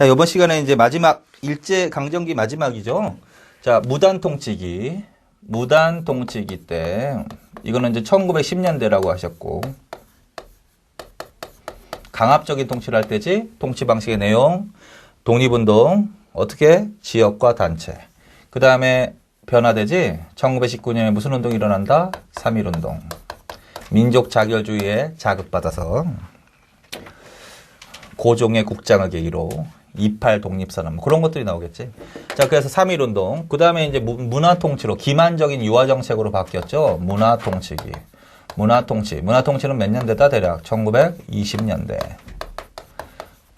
자, 이번 시간에 이제 마지막 일제 강점기 마지막이죠. 자, 무단 통치기. 무단 통치기 때 이거는 이제 1910년대라고 하셨고 강압적인 통치를 할 때지 통치 방식의 내용, 독립운동, 어떻게 지역과 단체. 그 다음에 변화되지 1919년에 무슨 운동이 일어난다? 3.1운동. 민족 자결주의에 자극받아서 고종의 국장을 계기로 28 독립선언 뭐 그런 것들이 나오겠지. 자, 그래서 3.1 운동. 그 다음에 이제 무- 문화 통치로 기만적인 유화 정책으로 바뀌었죠. 문화 통치기. 문화 통치. 문화 통치는 몇 년대다 대략 1920년대.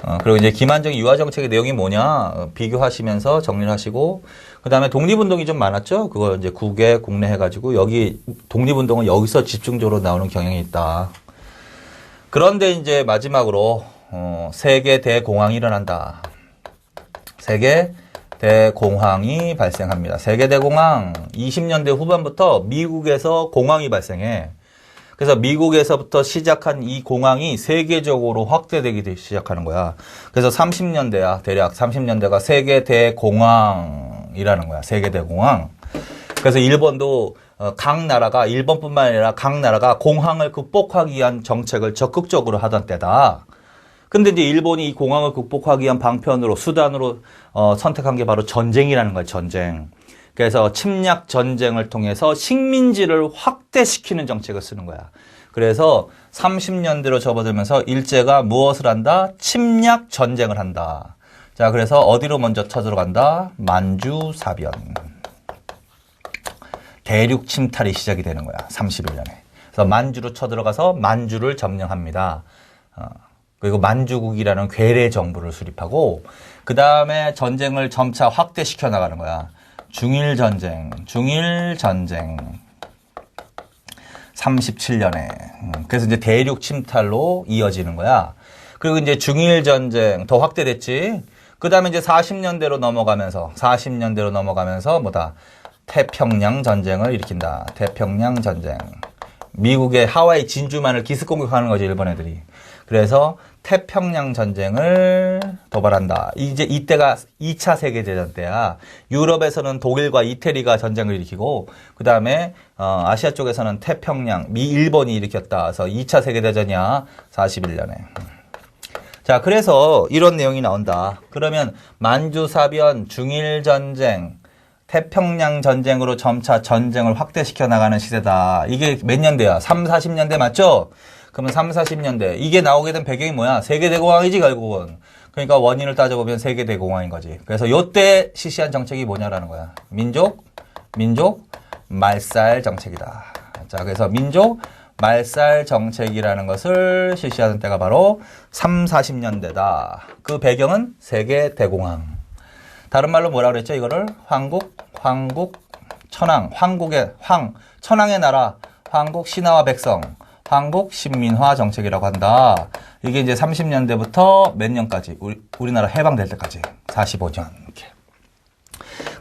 어, 그리고 이제 기만적인 유화 정책의 내용이 뭐냐 어, 비교하시면서 정리를 하시고 그 다음에 독립운동이 좀 많았죠. 그거 이제 국외 국내 해가지고 여기 독립운동은 여기서 집중적으로 나오는 경향이 있다. 그런데 이제 마지막으로 어, 세계 대공황이 일어난다. 세계 대공황이 발생합니다. 세계 대공황 20년대 후반부터 미국에서 공황이 발생해. 그래서 미국에서부터 시작한 이 공황이 세계적으로 확대되기 시작하는 거야. 그래서 30년대야, 대략 30년대가 세계 대공황이라는 거야. 세계 대공황. 그래서 일본도 어, 각 나라가 일본뿐만 아니라 각 나라가 공황을 극복하기 위한 정책을 적극적으로 하던 때다. 근데 이제 일본이 이 공황을 극복하기 위한 방편으로 수단으로 어, 선택한 게 바로 전쟁이라는 거예요. 전쟁. 그래서 침략 전쟁을 통해서 식민지를 확대시키는 정책을 쓰는 거야. 그래서 30년대로 접어들면서 일제가 무엇을 한다? 침략 전쟁을 한다. 자, 그래서 어디로 먼저 쳐들어간다? 만주 사변. 대륙 침탈이 시작이 되는 거야. 31년에. 그래서 만주로 쳐들어가서 만주를 점령합니다. 어, 그리고 만주국이라는 괴뢰 정부를 수립하고 그 다음에 전쟁을 점차 확대시켜 나가는 거야. 중일 전쟁, 중일 전쟁. 37년에. 음, 그래서 이제 대륙 침탈로 이어지는 거야. 그리고 이제 중일 전쟁 더 확대됐지. 그 다음에 이제 40년대로 넘어가면서, 40년대로 넘어가면서 뭐다. 태평양 전쟁을 일으킨다. 태평양 전쟁. 미국의 하와이 진주만을 기습 공격하는 거지, 일본 애들이. 그래서 태평양 전쟁을 도발한다. 이제 이때가 2차 세계대전 때야. 유럽에서는 독일과 이태리가 전쟁을 일으키고, 그 다음에, 어, 아시아 쪽에서는 태평양, 미, 일본이 일으켰다. 그래서 2차 세계대전이야. 41년에. 자, 그래서 이런 내용이 나온다. 그러면 만주사변, 중일전쟁, 태평양 전쟁으로 점차 전쟁을 확대시켜 나가는 시대다. 이게 몇 년대야? 3, 40년대 맞죠? 그러면 3, 40년대. 이게 나오게 된 배경이 뭐야? 세계대공황이지, 결국은. 그러니까 원인을 따져보면 세계대공황인 거지. 그래서 요때 실시한 정책이 뭐냐라는 거야. 민족, 민족, 말살 정책이다. 자, 그래서 민족, 말살 정책이라는 것을 실시하는 때가 바로 3, 40년대다. 그 배경은 세계대공황. 다른 말로 뭐라 그랬죠? 이거를 황국, 황국, 천황, 황국의 황, 천황의 나라, 황국 신하와 백성, 황국 신민화 정책이라고 한다. 이게 이제 30년대부터 몇 년까지 우리, 우리나라 해방될 때까지 45년 이렇게.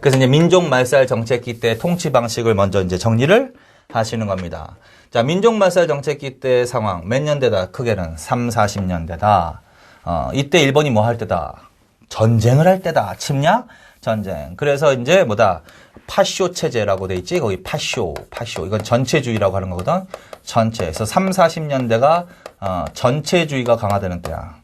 그래서 이제 민족 말살 정책기 때 통치 방식을 먼저 이제 정리를 하시는 겁니다. 자, 민족 말살 정책기 때 상황 몇 년대다? 크게는 3, 40년대다. 어, 이때 일본이 뭐 할 때다? 전쟁을 할 때다. 침략 전쟁. 그래서 이제 뭐다? 파쇼 체제라고 돼 있지. 거기 파쇼, 파쇼. 이건 전체주의라고 하는 거거든. 전체. 그래서 3, 40년대가 어, 전체주의가 강화되는 때야.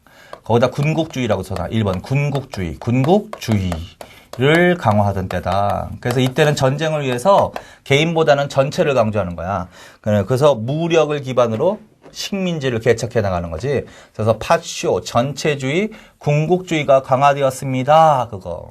거기다 군국주의라고 써놔. 1번 군국주의, 군국주의를 강화하던 때다. 그래서 이때는 전쟁을 위해서 개인보다는 전체를 강조하는 거야. 그래서 무력을 기반으로 식민지를 개척해 나가는 거지. 그래서 파쇼, 전체주의, 군국주의가 강화되었습니다. 그거.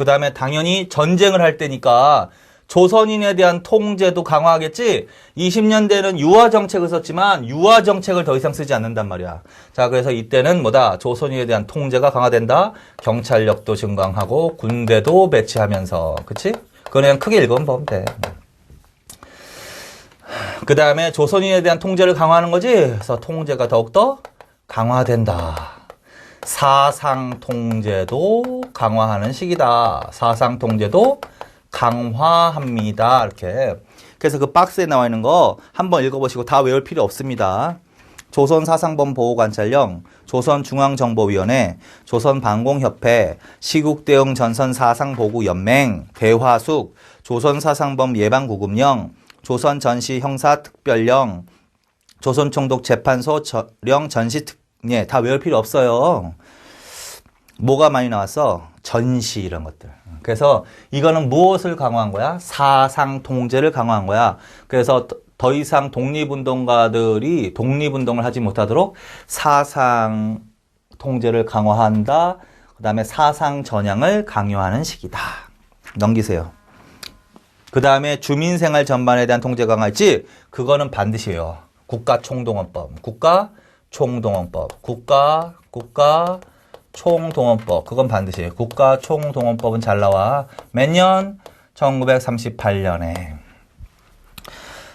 그 다음에 당연히 전쟁을 할 때니까 조선인에 대한 통제도 강화하겠지? 20년대는 유화 정책을 썼지만 유화 정책을 더 이상 쓰지 않는단 말이야. 자, 그래서 이때는 뭐다? 조선인에 대한 통제가 강화된다? 경찰력도 증강하고 군대도 배치하면서. 그치? 그냥 크게 읽어보면 돼. 그 다음에 조선인에 대한 통제를 강화하는 거지? 그래서 통제가 더욱더 강화된다. 사상 통제도 강화하는 시기다. 사상 통제도 강화합니다. 이렇게. 그래서 그 박스에 나와 있는 거 한번 읽어보시고 다 외울 필요 없습니다. 조선사상범 보호관찰령, 조선중앙정보위원회, 조선방공협회, 시국대응 전선 사상보고연맹, 대화숙, 조선사상범 예방구금령, 조선전시형사특별령, 조선총독재판소 령 전시특, 예, 다 외울 필요 없어요. 뭐가 많이 나왔어? 전시 이런 것들. 그래서 이거는 무엇을 강화한 거야? 사상 통제를 강화한 거야. 그래서 더 이상 독립운동가들이 독립운동을 하지 못하도록 사상 통제를 강화한다. 그 다음에 사상 전향을 강요하는 시기다. 넘기세요. 그 다음에 주민생활 전반에 대한 통제 강화했지? 그거는 반드시요. 국가총동원법. 국가 총동원법. 국가, 국가, 총동원법. 그건 반드시. 국가 총동원법은 잘 나와. 몇 년? 1938년에.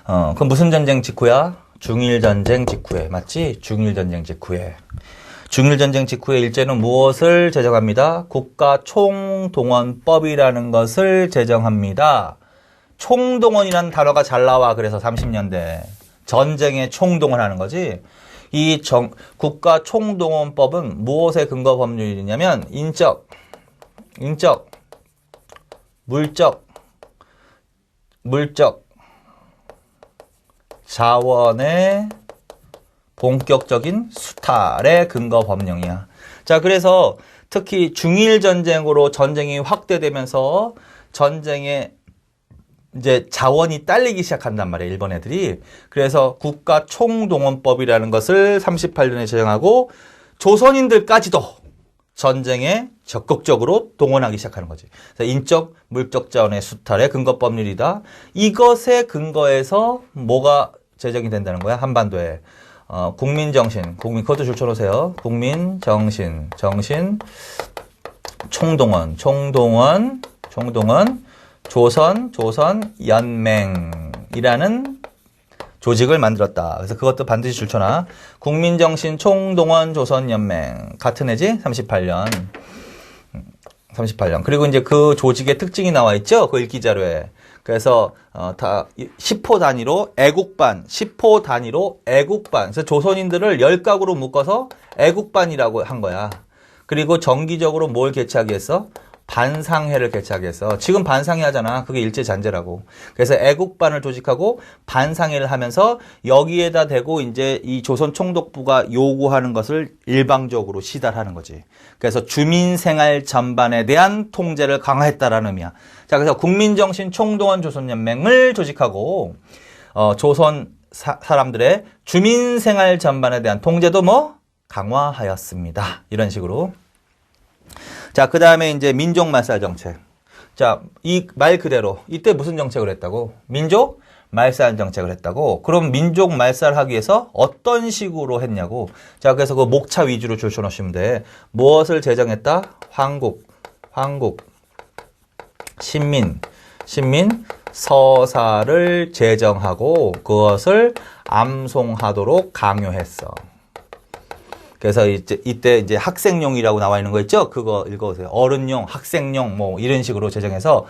어, 그럼 무슨 전쟁 직후야? 중일 전쟁 직후에. 맞지? 중일 전쟁 직후에. 중일 전쟁 직후에 일제는 무엇을 제정합니다? 국가 총동원법이라는 것을 제정합니다. 총동원이라는 단어가 잘 나와. 그래서 30년대. 전쟁에 총동원하는 거지. 이 정, 국가 총동원법은 무엇의 근거 법률이냐면 인적, 인적, 물적, 물적, 자원의 본격적인 수탈의 근거 법령이야. 자, 그래서 특히 중일 전쟁으로 전쟁이 확대되면서 전쟁의 이제 자원이 딸리기 시작한단 말이에요. 일본 애들이. 그래서 국가 총동원법이라는 것을 38년에 제정하고 조선인들까지도 전쟁에 적극적으로 동원하기 시작하는 거지. 인적, 물적 자원의 수탈의 근거 법률이다. 이것의 근거에서 뭐가 제정이 된다는 거야? 한반도에. 어, 국민 정신, 국민, 그것도 줄 쳐놓으세요. 국민 정신, 정신, 총동원, 총동원, 총동원, 조선, 조선 연맹이라는 조직을 만들었다. 그래서 그것도 반드시 줄쳐놔. 국민정신 총동원 조선연맹. 같은 해지? 38년. 38년. 그리고 이제 그 조직의 특징이 나와 있죠? 그 읽기 자료에. 그래서 어, 다 10호 단위로 애국반, 10호 단위로 애국반. 그래서 조선인들을 열각으로 묶어서 애국반이라고 한 거야. 그리고 정기적으로 뭘 개최하기 위해서? 반상회를 개최하겠어. 지금 반상회 하잖아. 그게 일제 잔재라고. 그래서 애국반을 조직하고 반상회를 하면서 여기에다 대고 이제 이 조선 총독부가 요구하는 것을 일방적으로 시달하는 거지. 그래서 주민 생활 전반에 대한 통제를 강화했다라는 의미야. 자, 그래서 국민정신 총동원 조선연맹을 조직하고 어, 조선 사, 사람들의 주민 생활 전반에 대한 통제도 뭐 강화하였습니다. 이런 식으로. 자, 그 다음에 이제 민족 말살 정책. 자, 이 말 그대로 이때 무슨 정책을 했다고? 민족 말살 정책을 했다고. 그럼 민족 말살하기 위해서 어떤 식으로 했냐고. 자, 그래서 그 목차 위주로 줄쳐 놓으시면 돼. 무엇을 제정했다? 황국, 황국, 신민, 신민 서사를 제정하고 그것을 암송하도록 강요했어. 그래서 이제 이때 이제 학생용이라고 나와 있는 거 있죠? 그거 읽어보세요. 어른용, 학생용 뭐 이런 식으로 제정해서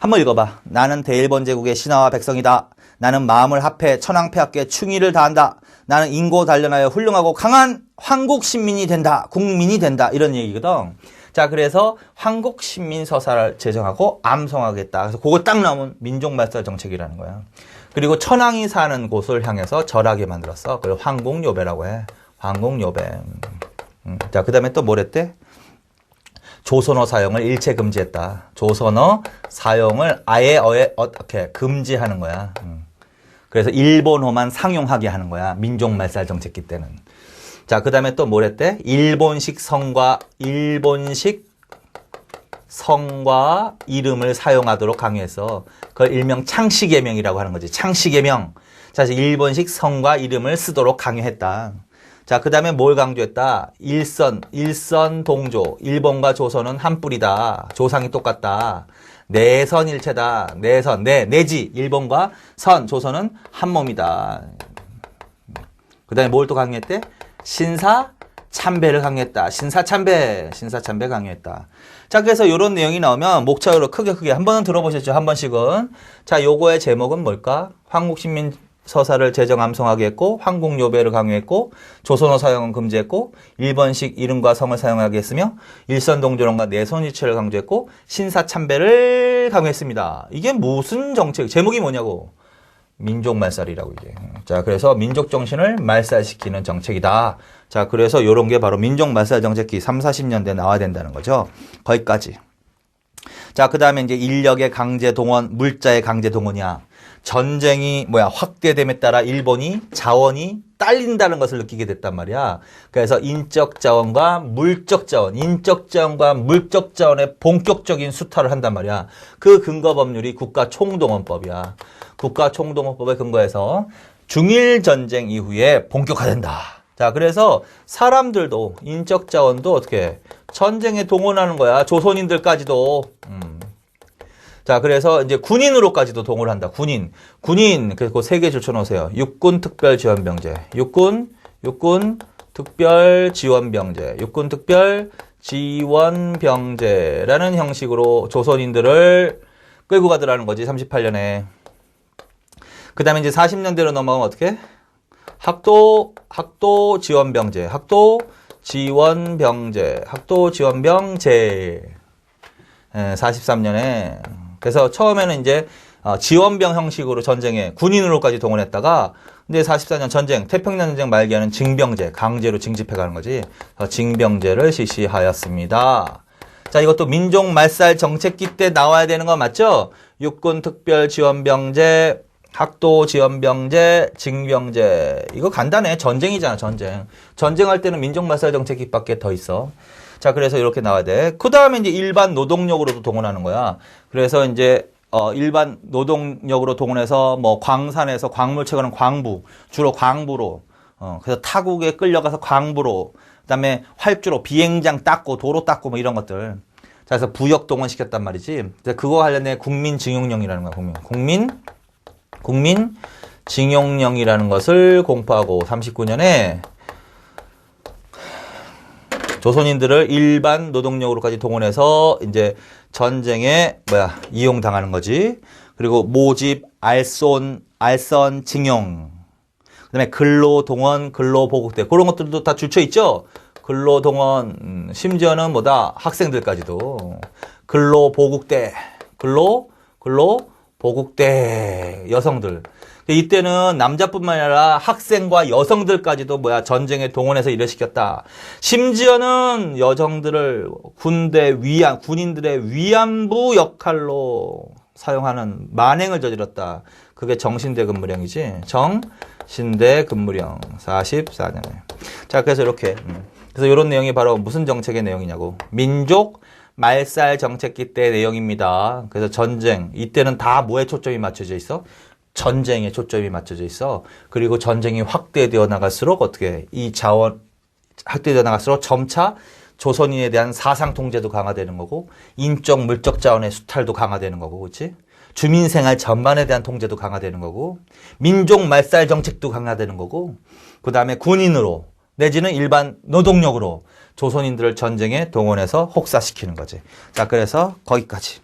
한번 읽어봐. 나는 대일본 제국의 신하와 백성이다. 나는 마음을 합해 천황폐하께 충의를 다한다. 나는 인고 단련하여 훌륭하고 강한 황국 신민이 된다. 국민이 된다. 이런 얘기거든. 자, 그래서 황국 신민 서사를 제정하고 암송하겠다. 그래서 그거 딱 나오면 민족 말살 정책이라는 거야. 그리고 천황이 사는 곳을 향해서 절하게 만들었어. 그걸 황국요배라고 해. 항공요배. 음. 자, 그 다음에 또 뭐랬대? 조선어 사용을 일체 금지했다. 조선어 사용을 아예 어에 어떻게 금지하는 거야. 음. 그래서 일본어만 상용하게 하는 거야. 민족 말살 정책기 때는. 자, 그 다음에 또 뭐랬대? 일본식 성과, 일본식 성과 이름을 사용하도록 강요해서 그걸 일명 창시개명이라고 하는 거지. 창시개명. 자, 일본식 성과 이름을 쓰도록 강요했다. 자, 그 다음에 뭘 강조했다? 일선, 일선 동조. 일본과 조선은 한 뿌리다. 조상이 똑같다. 내선일체다. 내선, 내, 내지. 일본과 선, 조선은 한 몸이다. 그 다음에 뭘 또 강조했대? 신사, 참배를 강요했다. 신사 참배, 신사 참배 강요했다. 자, 그래서 이런 내용이 나오면 목차로 크게 크게 한 번은 들어보셨죠? 한 번씩은. 자, 요거의 제목은 뭘까? 황국신민 서사를 제정 암송하게 했고 항공 요배를 강요했고 조선어 사용은 금지했고 일본식 이름과 성을 사용하게 했으며 일선 동조론과 내선 이체를 강조했고 신사 참배를 강요했습니다. 이게 무슨 정책? 제목이 뭐냐고? 민족 말살이라고 이게. 자, 그래서 민족 정신을 말살시키는 정책이다. 자, 그래서 요런 게 바로 민족 말살 정책기 3, 40년대 나와야 된다는 거죠. 거기까지. 자, 그 다음에 이제 인력의 강제 동원, 물자의 강제 동원이야. 전쟁이 뭐야 확대됨에 따라 일본이 자원이 딸린다는 것을 느끼게 됐단 말이야. 그래서 인적 자원과 물적 자원, 인적 자원과 물적 자원의 본격적인 수탈을 한단 말이야. 그 근거 법률이 국가 총동원법이야. 국가 총동원법에 근거해서 중일 전쟁 이후에 본격화된다. 자, 그래서 사람들도 인적 자원도 어떻게 전쟁에 동원하는 거야. 조선인들까지도. 음. 자, 그래서 이제 군인으로까지도 동원을 한다. 군인. 군인. 그래서 그 세 개 줄쳐 놓으세요. 육군 특별 지원병제. 육군, 육군 특별 지원병제. 육군 특별 지원병제라는 형식으로 조선인들을 끌고 가더라는 거지. 38년에. 그 다음에 이제 40년대로 넘어가면 어떻게? 학도, 학도 지원병제. 학도 지원병제. 학도 지원병제. 예, 43년에 그래서 처음에는 이제 어, 지원병 형식으로 전쟁에 군인으로까지 동원했다가 근데 44년 전쟁 태평양 전쟁 말기에는 징병제 강제로 징집해가는 거지. 어, 징병제를 실시하였습니다. 자 이것도 민족 말살 정책기 때 나와야 되는 거 맞죠? 육군 특별 지원병제 학도 지원병제, 징병제. 이거 간단해. 전쟁이잖아 전쟁. 전쟁할 때는 민족 말살 정책기밖에 더 있어 자 그래서 이렇게 나와야 돼 그 다음에 이제 일반 노동력으로도 동원하는 거야. 그래서 이제 어 일반 노동력으로 동원해서 뭐 광산에서 광물 채굴하는 광부 주로 광부로. 어 그래서 타국에 끌려가서 광부로. 그다음에 활주로 비행장 닦고 도로 닦고 뭐 이런 것들. 자 그래서 부역 동원 시켰단 말이지. 그거 관련해 국민징용령이라는 거야 국민. 국민? 국민 징용령이라는 것을 공포하고 39년에 조선인들을 일반 노동력으로까지 동원해서 이제 전쟁에 뭐야 이용당하는 거지. 그리고 모집, 알손, 알선, 징용. 그다음에 근로 동원, 근로 보국대 그런 것들도 다 줄쳐 있죠. 근로 동원, 음, 심지어는 뭐다 학생들까지도 근로 보국대, 근로 근로 보국대 여성들. 이때는 남자뿐만 아니라 학생과 여성들까지도 뭐야 전쟁에 동원해서 일을 시켰다. 심지어는 여성들을 군대 위안 군인들의 위안부 역할로 사용하는 만행을 저질렀다. 그게 정신대 근무령이지. 정신대 근무령 44년에. 자 그래서 이렇게 음. 그래서 이런 내용이 바로 무슨 정책의 내용이냐고 민족 말살 정책기 때 내용입니다. 그래서 전쟁 이때는 다 뭐에 초점이 맞춰져 있어? 전쟁에 초점이 맞춰져 있어. 그리고 전쟁이 확대되어 나갈수록 어떻게 이 자원 확대되어 나갈수록 점차 조선인에 대한 사상 통제도 강화되는 거고 인적 물적 자원의 수탈도 강화되는 거고 그렇지? 주민 생활 전반에 대한 통제도 강화되는 거고 민족 말살 정책도 강화되는 거고 그다음에 군인으로 내지는 일반 노동력으로 조선인들을 전쟁에 동원해서 혹사시키는 거지. 자, 그래서 거기까지.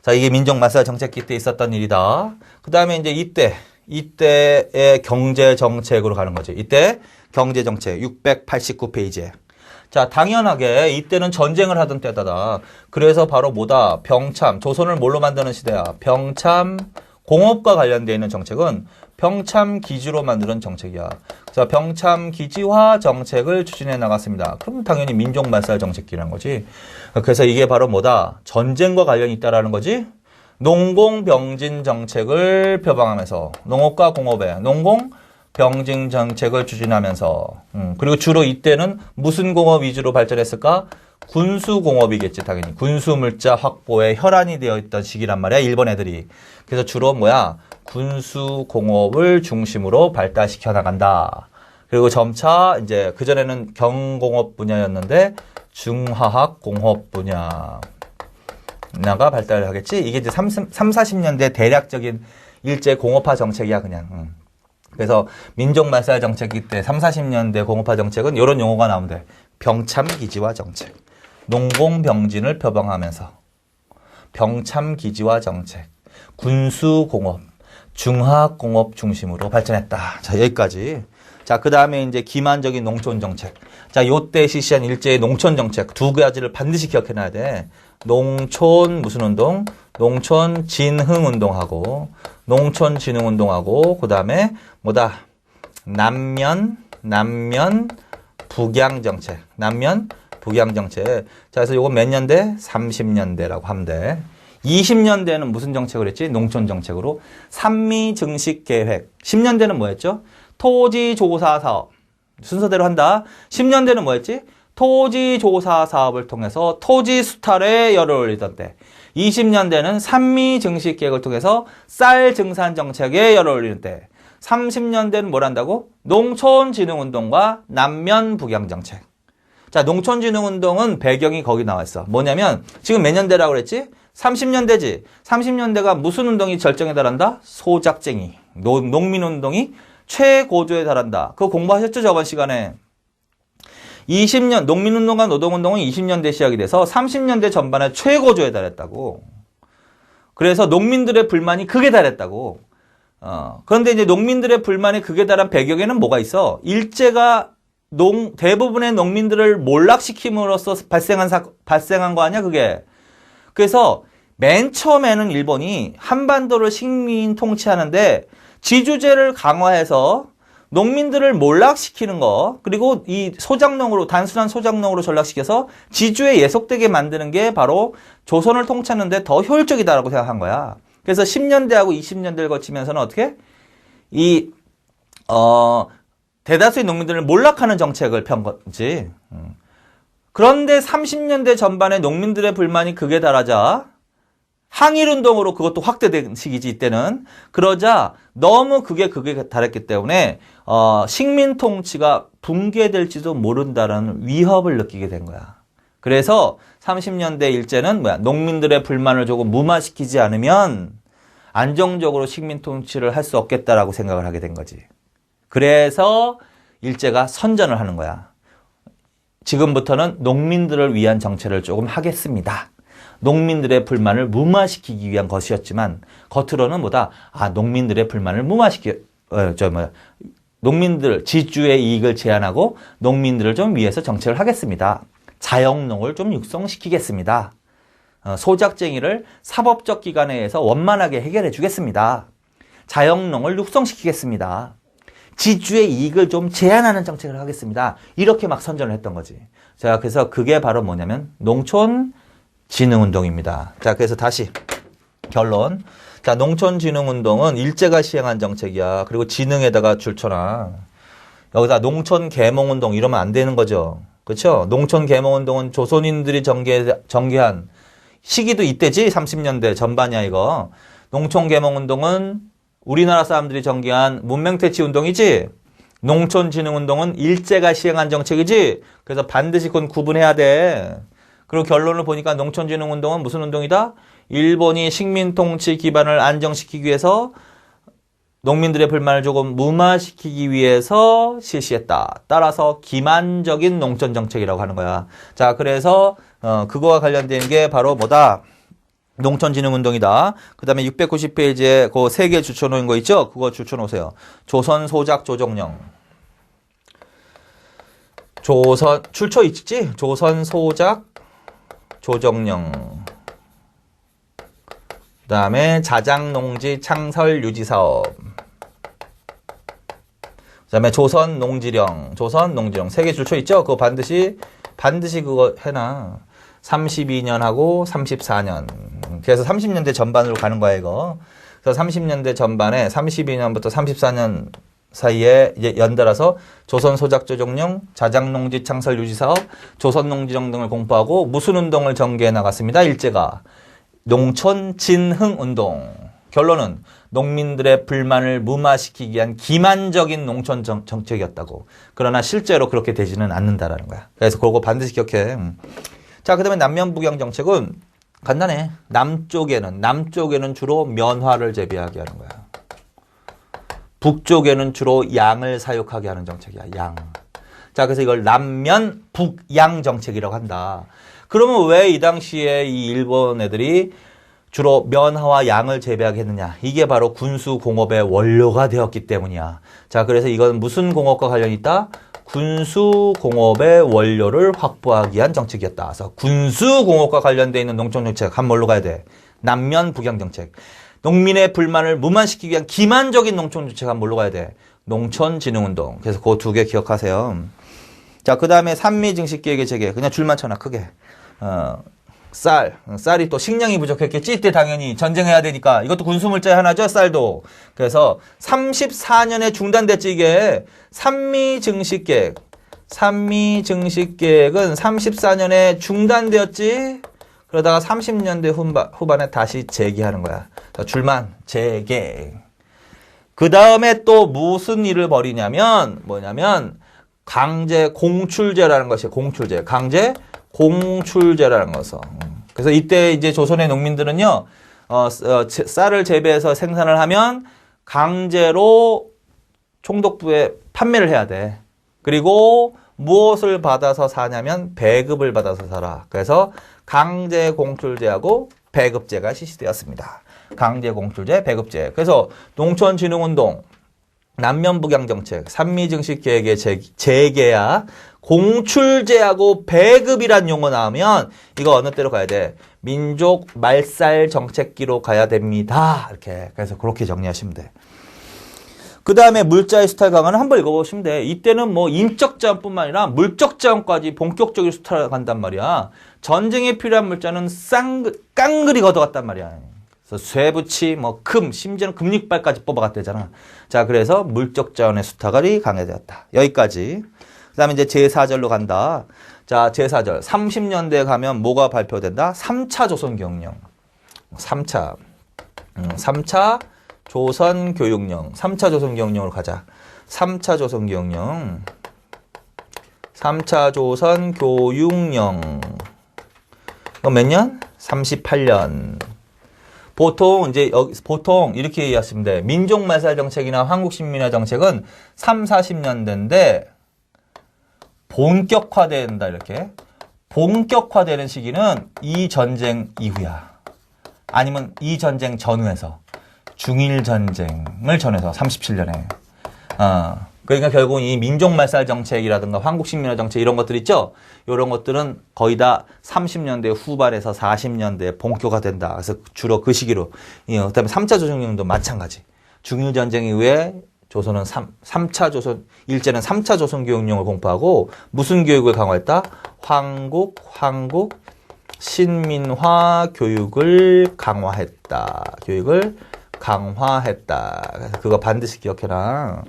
음. 자, 이게 민족마살 정책기 때 있었던 일이다. 그 다음에 이제 이때, 이때의 경제정책으로 가는 거지. 이때 경제정책 689페이지에. 자, 당연하게 이때는 전쟁을 하던 때다. 그래서 바로 뭐다? 병참, 조선을 뭘로 만드는 시대야? 병참, 공업과 관련되어 있는 정책은 병참 기지로 만드는 정책이야. 그래서 병참 기지화 정책을 추진해 나갔습니다. 그럼 당연히 민족 말살 정책기라는 거지. 그래서 이게 바로 뭐다? 전쟁과 관련이 있다라는 거지. 농공병진 정책을 표방하면서 농업과 공업에 농공 병진 정책을 추진하면서 음, 그리고 주로 이때는 무슨 공업 위주로 발전했을까? 군수공업이겠지 당연히. 군수물자 확보에 혈안이 되어 있던 시기란 말이야 일본 애들이. 그래서 주로 뭐야? 군수공업을 중심으로 발달시켜 나간다. 그리고 점차 이제 그전에는 경공업 분야였는데 중화학 공업 분야가 발달을 하겠지. 이게 이제 3, 3 40년대 대략적인 일제 공업화 정책이야 그냥. 음. 그래서 민족 말살 정책 이 때 3, 40년대 공업화 정책은 이런 용어가 나오는데 병참 기지화 정책 농공병진을 표방하면서 병참 기지화 정책, 군수공업, 중화공업 중심으로 발전했다. 자, 여기까지. 자, 그 다음에 이제 기만적인 농촌 정책. 자, 요때 실시한 일제의 농촌 정책 두 가지를 반드시 기억해놔야 돼. 농촌 무슨 운동? 농촌 진흥 운동하고, 농촌 진흥 운동하고, 그 다음에 뭐다? 남면, 남면 북양 정책. 남면 북양 정책. 자, 그래서 요거 몇 년대? 30년대라고 하면 돼. 20년대는 무슨 정책을 했지? 농촌 정책으로. 산미 증식 계획. 10년대는 뭐였죠? 토지 조사 사업. 순서대로 한다. 10년대는 뭐였지? 토지 조사 사업을 통해서 토지 수탈에 열을 올리던 때. 20년대는 산미 증식 계획을 통해서 쌀 증산 정책에 열을 올리는 때. 30년대는 뭘 한다고? 농촌 진흥 운동과 남면 북양 정책. 자, 농촌진흥운동은 배경이 거기 나와 있어. 뭐냐면 지금 몇 년대라고 그랬지? 30년대지. 30년대가 무슨 운동이 절정에 달한다? 소작쟁이. 노- 농민운동이 최고조에 달한다. 그거 공부하셨죠? 저번 시간에. 20년, 농민운동과 노동운동은 20년대 시작이 돼서 30년대 전반에 최고조에 달했다고. 그래서 농민들의 불만이 극에 달했다고. 어, 그런데 이제 농민들의 불만이 극에 달한 배경에는 뭐가 있어? 일제가 농, 대부분의 농민들을 몰락시킴으로써 발생한 사, 발생한 거 아니야, 그게? 그래서 맨 처음에는 일본이 한반도를 식민 통치하는데 지주제를 강화해서 농민들을 몰락시키는 거 그리고 이 소작농으로 단순한 소작농으로 전락시켜서 지주에 예속되게 만드는 게 바로 조선을 통치하는데 더 효율적이다라고 생각한 거야. 그래서 10년대하고 20년대를 거치면서는 어떻게 이 어, 대다수의 농민들을 몰락하는 정책을 편 거지. 음. 그런데 30년대 전반에 농민들의 불만이 극에 달하자 항일운동으로 그것도 확대된 시기지 이때는 그러자 너무 그게 그게 달했기 때문에 어, 식민 통치가 붕괴될지도 모른다라는 위협을 느끼게 된 거야. 그래서 30년대 일제는 뭐야 농민들의 불만을 조금 무마시키지 않으면 안정적으로 식민 통치를 할 수 없겠다라고 생각을 하게 된 거지. 그래서 일제가 선전을 하는 거야. 지금부터는 농민들을 위한 정책을 조금 하겠습니다. 농민들의 불만을 무마시키기 위한 것이었지만 겉으로는 뭐다 아 농민들의 불만을 무마시키 어 저 뭐야 농민들 지주의 이익을 제한하고 농민들을 좀 위해서 정책을 하겠습니다. 자영농을 좀 육성시키겠습니다. 어, 소작쟁이를 사법적 기관에 의해서 원만하게 해결해 주겠습니다. 자영농을 육성시키겠습니다. 지주의 이익을 좀 제한하는 정책을 하겠습니다. 이렇게 막 선전을 했던 거지. 자, 그래서 그게 바로 뭐냐면 농촌 진흥 운동입니다. 자, 그래서 다시 결론. 자, 농촌 진흥 운동은 일제가 시행한 정책이야. 그리고 진흥에다가 줄쳐놔. 여기다 농촌 계몽 운동 이러면 안 되는 거죠. 그렇죠? 농촌 계몽 운동은 조선인들이 전개, 전개한 시기도 이때지 30년대 전반이야 이거. 농촌 계몽 운동은 우리나라 사람들이 전개한 문명퇴치 운동이지. 농촌진흥운동은 일제가 시행한 정책이지. 그래서 반드시 그건 구분해야 돼. 그리고 결론을 보니까 농촌진흥운동은 무슨 운동이다? 일본이 식민 통치 기반을 안정시키기 위해서 농민들의 불만을 조금 무마시키기 위해서 실시했다. 따라서 기만적인 농촌 정책이라고 하는 거야. 자, 그래서 어, 그거와 관련된 게 바로 뭐다? 농촌진흥운동이다. 그 다음에 690페이지에 그 세개 줄쳐놓은 거 있죠? 그거 줄쳐놓으세요. 조선 소작 조정령. 조선, 출처 있지? 조선 소작 조정령. 그 다음에 자장농지 창설 유지 사업. 그 다음에 조선 농지령, 조선 농지령. 세 개 줄쳐 있죠? 그거 반드시, 반드시 그거 해놔. 32년하고 34년. 그래서 30년대 전반으로 가는 거야, 이거. 그래서 30년대 전반에 32년부터 34년 사이에 이제 연달아서 조선 소작 조정령, 자장농지 창설 유지 사업, 조선 농지령 등을 공포하고 무슨 운동을 전개해 나갔습니다. 일제가 농촌 진흥 운동. 결론은 농민들의 불만을 무마시키기 위한 기만적인 농촌 정, 정책이었다고. 그러나 실제로 그렇게 되지는 않는다라는 거야. 그래서 그거 반드시 기억해. 음. 자, 그 다음에 남면 북양 정책은 간단해. 남쪽에는 남쪽에는 주로 면화를 재배하게 하는 거야. 북쪽에는 주로 양을 사육하게 하는 정책이야. 양. 자, 그래서 이걸 남면 북양 정책이라고 한다. 그러면 왜 이 당시에 이 일본 애들이 주로 면화와 양을 재배하게 했느냐? 이게 바로 군수 공업의 원료가 되었기 때문이야. 자, 그래서 이건 무슨 공업과 관련이 있다? 군수 공업의 원료를 확보하기 위한 정책이었다. 그래서 군수 공업과 관련돼 있는 농촌 정책 한 뭘로 가야 돼? 남면 북양 정책. 농민의 불만을 무만시키기 위한 기만적인 농촌 정책 한 뭘로 가야 돼? 농촌진흥운동. 그래서 그 두 개 기억하세요. 자, 그 다음에 산미 증식 계획의 재개. 그냥 줄만 쳐놔, 크게. 어, 쌀. 쌀이 또 식량이 부족했겠지? 이때 당연히 전쟁해야 되니까. 이것도 군수물자의 하나죠, 쌀도. 그래서 34년에 중단됐지, 이게. 산미 증식 계획. 산미 증식 계획은 34년에 중단되었지? 그러다가 30년대 후반, 후반에 다시 재개하는 거야. 줄만, 재개. 그 다음에 또 무슨 일을 벌이냐면, 뭐냐면, 강제 공출제라는 것이 공출제. 강제 공출제라는 것을. 그래서 이때 이제 조선의 농민들은요, 어, 어, 쌀을 재배해서 생산을 하면 강제로 총독부에 판매를 해야 돼. 그리고 무엇을 받아서 사냐면 배급을 받아서 살아. 그래서 강제 공출제하고 배급제가 실시되었습니다. 강제 공출제, 배급제. 그래서 농촌진흥운동, 남면북양 정책, 산미증식 계획의 재개야, 공출제하고 배급이란 용어 나오면 이거 어느 때로 가야 돼? 민족 말살 정책기로 가야 됩니다. 이렇게. 그래서 그렇게 정리하시면 돼. 그 다음에 물자의 수탈 강화는 한번 읽어보시면 돼. 이때는 뭐 인적 자원뿐만 아니라 물적 자원까지 본격적으로 수탈 간단 말이야. 전쟁에 필요한 물자는 쌍, 깡그리 걷어갔단 말이야. 그래서 쇠붙이, 뭐 금, 심지어는 금육발까지 뽑아갔대잖아. 자, 그래서 물적 자원의 수탈이 강해졌다. 여기까지. 그 다음에 이제 제4절로 간다. 자, 제4절. 30년대에 가면 뭐가 발표된다? 3차 조선경영. 3차. 음, 3차 조선교육령. 3차 조선교육령으로 가자. 3차 조선교육령. 3차 조선교육령. 이거 몇 년? 38년. 보통 이제 여기 보통 이렇게 이해하시면 돼. 민족 말살 정책이나 한국 식민화 정책은 3, 40년대인데 본격화된다 이렇게. 본격화되는 시기는 이 전쟁 이후야. 아니면 이 전쟁 전후에서 중일 전쟁을 전해서 37년에. 어. 그러니까 결국 이 민족 말살 정책이라든가 한국식민화 정책 이런 것들 있죠? 이런 것들은 거의 다 30년대 후반에서 40년대에 본격화된다. 그래서 주로 그 시기로. 예, 그다음에 3차 조선경도 마찬가지. 중일 전쟁 이후에 조선은 3, 3차 조선, 일제는 3차 조선 교육령을 공포하고 무슨 교육을 강화했다? 황국, 황국, 신민화 교육을 강화했다. 교육을 강화했다. 그래서 그거 반드시 기억해라.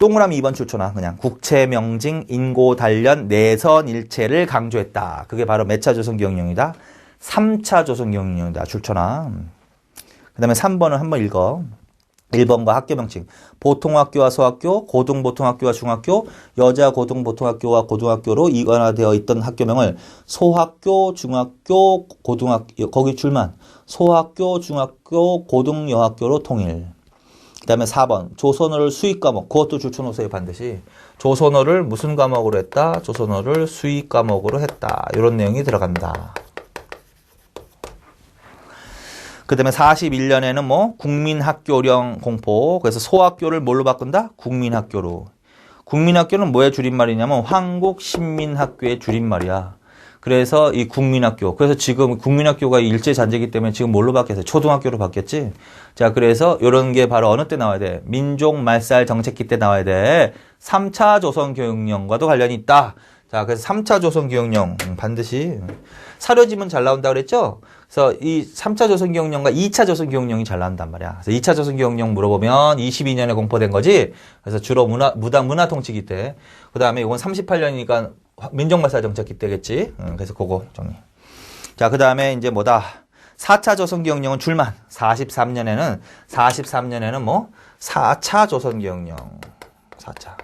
동그라미 2번 출처나 그냥 국채 명징 인고 단련 내선 일체를 강조했다. 그게 바로 몇차 조선 경영이다? 3차 조선 경영이다. 출처나. 그다음에 3번은 한번 읽어. 1번과 학교 명칭. 보통학교와 소학교, 고등보통학교와 중학교, 여자 고등보통학교와 고등학교로 이관화되어 있던 학교명을 소학교, 중학교, 고등학교, 거기 줄만 소학교, 중학교, 고등여학교로 통일. 그 다음에 4번 조선어를 수익 과목. 그것도 줄쳐놓으세요 반드시. 조선어를 무슨 과목으로 했다? 조선어를 수익 과목으로 했다. 이런 내용이 들어간다 그 다음에 41년에는 뭐 국민학교령 공포 그래서 소학교를 뭘로 바꾼다 국민학교로 국민학교는 뭐의 줄임말이냐면 한국신민학교의 줄임말이야 그래서 이 국민학교. 그래서 지금 국민학교가 일제 잔재기 때문에 지금 뭘로 바뀌었어요? 초등학교로 바뀌었지? 자, 그래서 이런 게 바로 어느 때 나와야 돼? 민족 말살 정책기 때 나와야 돼. 3차 조선 교육령과도 관련이 있다. 자, 그래서 3차 조선 교육령 음, 반드시 사료지문 잘 나온다 그랬죠? 그래서 이 3차 조선교육령과 2차 조선교육령이 잘 나온단 말이야. 그래서 2차 조선교육령 물어보면 22년에 공포된 거지. 그래서 주로 문화 무당 문화 통치기 때. 그 다음에 이건 38년이니까 민족말살 정책기 때겠지. 음, 그래서 그거 정리. 자, 그 다음에 이제 뭐다. 4차 조선기억령은 줄만. 43년에는, 43년에는 뭐? 4차 조선기억령. 4차.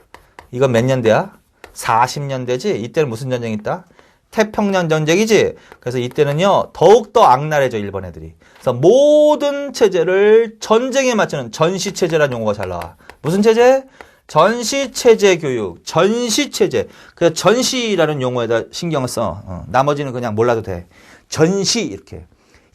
이건 몇 년대야? 40년대지? 이때는 무슨 전쟁이 있다? 태평양 전쟁이지? 그래서 이때는요, 더욱더 악랄해져, 일본 애들이. 그래서 모든 체제를 전쟁에 맞추는 전시체제라는 용어가 잘 나와. 무슨 체제? 전시체제 교육, 전시체제. 그 전시라는 용어에다 신경을 써. 어, 나머지는 그냥 몰라도 돼. 전시, 이렇게.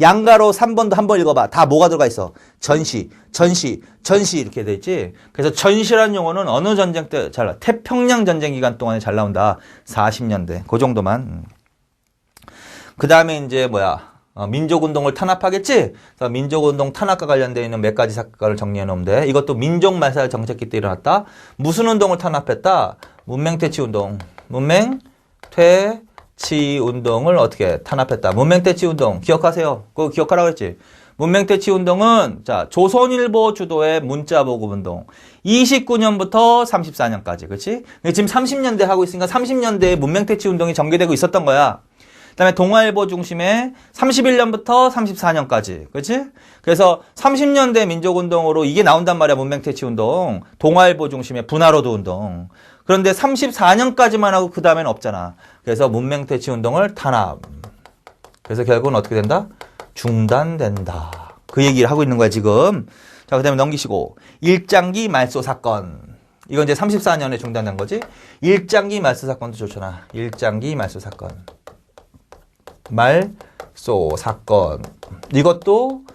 양가로 3번도 한 번 읽어봐. 다 뭐가 들어가 있어? 전시, 전시, 전시 이렇게 돼 있지. 그래서 전시라는 용어는 어느 전쟁 때잘 나? 태평양 전쟁 기간 동안에 잘 나온다. 40년대. 그 정도만. 그 다음에 이제 뭐야? 어, 민족운동을 탄압하겠지? 그래서 민족운동 탄압과 관련되어 있는 몇 가지 사건을 정리해 돼. 이것도 민족말살 정책기 때 일어났다. 무슨 운동을 탄압했다? 문맹퇴치 운동. 문맹 퇴 치 운동을 어떻게 탄압했다? 문맹 퇴치 운동 기억하세요? 그거 기억하라고 했지? 문맹 퇴치 운동은 자 조선일보 주도의 문자 보급 운동 29년부터 34년까지 그렇지? 지금 30년대 하고 있으니까 30년대에 문맹 퇴치 운동이 전개되고 있었던 거야. 그다음에 동아일보 중심의 31년부터 34년까지. 그렇지? 그래서 30년대 민족운동으로 이게 나온단 말이야. 문맹 퇴치 운동. 동아일보 중심의 분화로드 운동. 그런데 34년까지만 하고 그 다음에는 없잖아. 그래서 문맹 퇴치 운동을 탄압. 그래서 결국은 어떻게 된다? 중단된다. 그 얘기를 하고 있는 거야, 지금. 자, 그 다음에 넘기시고. 일장기 말소 사건. 이건 이제 34년에 중단된 거지. 일장기 말소 사건도 좋잖아. 일장기 말소 사건. 말소 사건. 이것도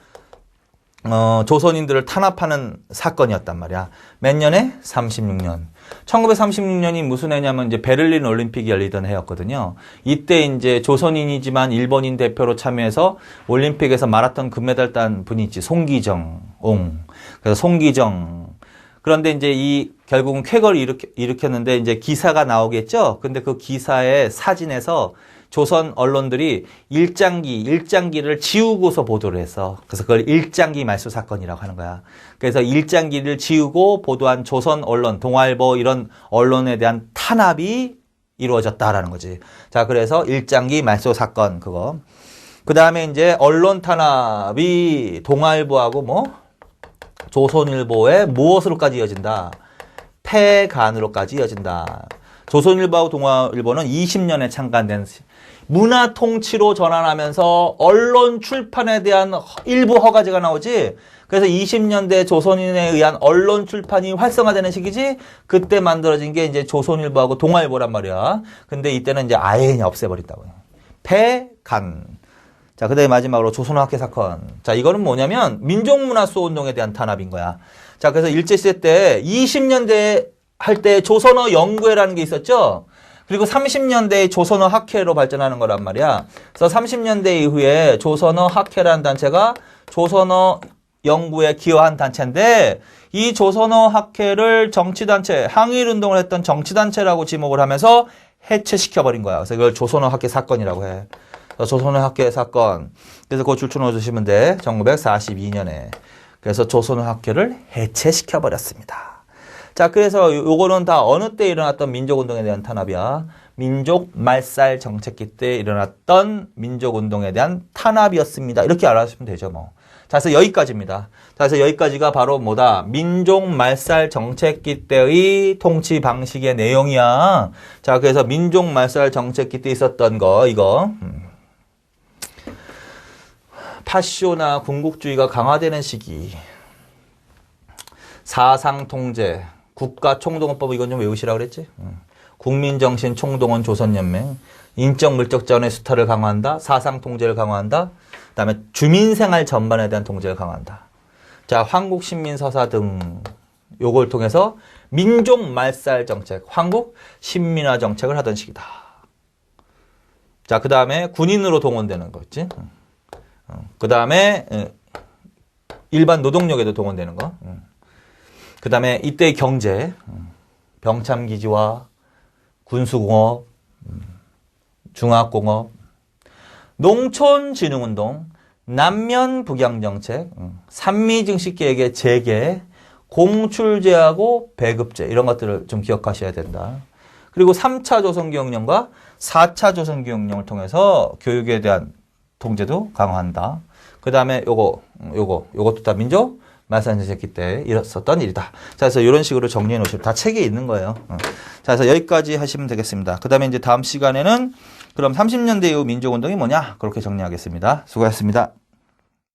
어, 조선인들을 탄압하는 사건이었단 말이야. 몇 년에? 36년. 1936년이 무슨 해냐면 이제 베를린 올림픽이 열리던 해였거든요. 이때 이제 조선인이지만 일본인 대표로 참여해서 올림픽에서 마라톤 금메달 딴 분이 있지. 송기정, 옹. 그래서 송기정. 그런데 이제 이 결국은 쾌거를 일으켰는데 이제 기사가 나오겠죠. 근데 그 기사의 사진에서 조선 언론들이 일장기, 일장기를 지우고서 보도를 했어. 그래서 그걸 일장기 말소 사건이라고 하는 거야. 그래서 일장기를 지우고 보도한 조선 언론, 동아일보 이런 언론에 대한 탄압이 이루어졌다라는 거지. 자, 그래서 일장기 말소 사건 그거. 그 다음에 이제 언론 탄압이 동아일보하고 뭐 조선일보의 무엇으로까지 이어진다? 폐간으로까지 이어진다. 조선일보하고 동아일보는 20년에 창간된 문화 통치로 전환하면서 언론 출판에 대한 일부 허가제가 나오지. 그래서 20년대 조선인에 의한 언론 출판이 활성화되는 시기지. 그때 만들어진 게 이제 조선일보하고 동아일보란 말이야. 근데 이때는 이제 아예 그냥 없애버린다고요. 폐간. 자, 그 다음에 마지막으로 조선학회 사건. 자, 이거는 뭐냐면 민족문화소 운동에 대한 탄압인 거야. 자, 그래서 일제시대 때 20년대 할 때 조선어 연구회라는 게 있었죠. 그리고 30년대에 조선어 학회로 발전하는 거란 말이야. 그래서 30년대 이후에 조선어 학회라는 단체가 조선어 연구에 기여한 단체인데 이 조선어 학회를 정치단체, 항일운동을 했던 정치단체라고 지목을 하면서 해체시켜버린 거야. 그래서 이걸 조선어 학회 사건이라고 해. 조선어 학회 사건. 그래서 그거 줄쳐 넣어 주시면 돼. 1942년에. 그래서 조선어 학회를 해체시켜버렸습니다. 자, 그래서 요거는 다 어느 때 일어났던 민족운동에 대한 탄압이야. 민족 말살 정책기 때 일어났던 민족운동에 대한 탄압이었습니다. 이렇게 알아주시면 되죠, 뭐. 자, 그래서 여기까지입니다. 자, 그래서 여기까지가 바로 뭐다? 민족 말살 정책기 때의 통치 방식의 내용이야. 자, 그래서 민족 말살 정책기 때 있었던 거, 이거. 음. 파쇼나 군국주의가 강화되는 시기. 사상 통제, 국가 총동원법 이건 좀 외우시라고 그랬지? 국민정신 총동원 조선연맹, 인적 물적 자원의 수탈을 강화한다, 사상 통제를 강화한다, 그다음에 주민 생활 전반에 대한 통제를 강화한다. 자, 황국 신민 서사 등 요걸 통해서 민족 말살 정책, 황국 신민화 정책을 하던 시기다. 자, 그 다음에 군인으로 동원되는 거 있지? 그 다음에 일반 노동력에도 동원되는 거. 그 다음에 이때의 경제, 병참기지와 군수공업, 중화공업, 농촌진흥운동, 남면 북양정책, 산미증식계획의 재개, 공출제하고 배급제 이런 것들을 좀 기억하셔야 된다. 그리고 3차 조선교육령과 4차 조선교육령을 통해서 교육에 대한 통제도 강화한다. 그 다음에 요거, 요거, 요것도 다 민족 말살전쟁기 때 일었었던 일이다. 자, 그래서 이런 식으로 정리해 놓으시면 다 책에 있는 거예요. 어. 자, 그래서 여기까지 하시면 되겠습니다. 그 다음에 이제 다음 시간에는 그럼 30년대 이후 민족운동이 뭐냐? 그렇게 정리하겠습니다. 수고하셨습니다.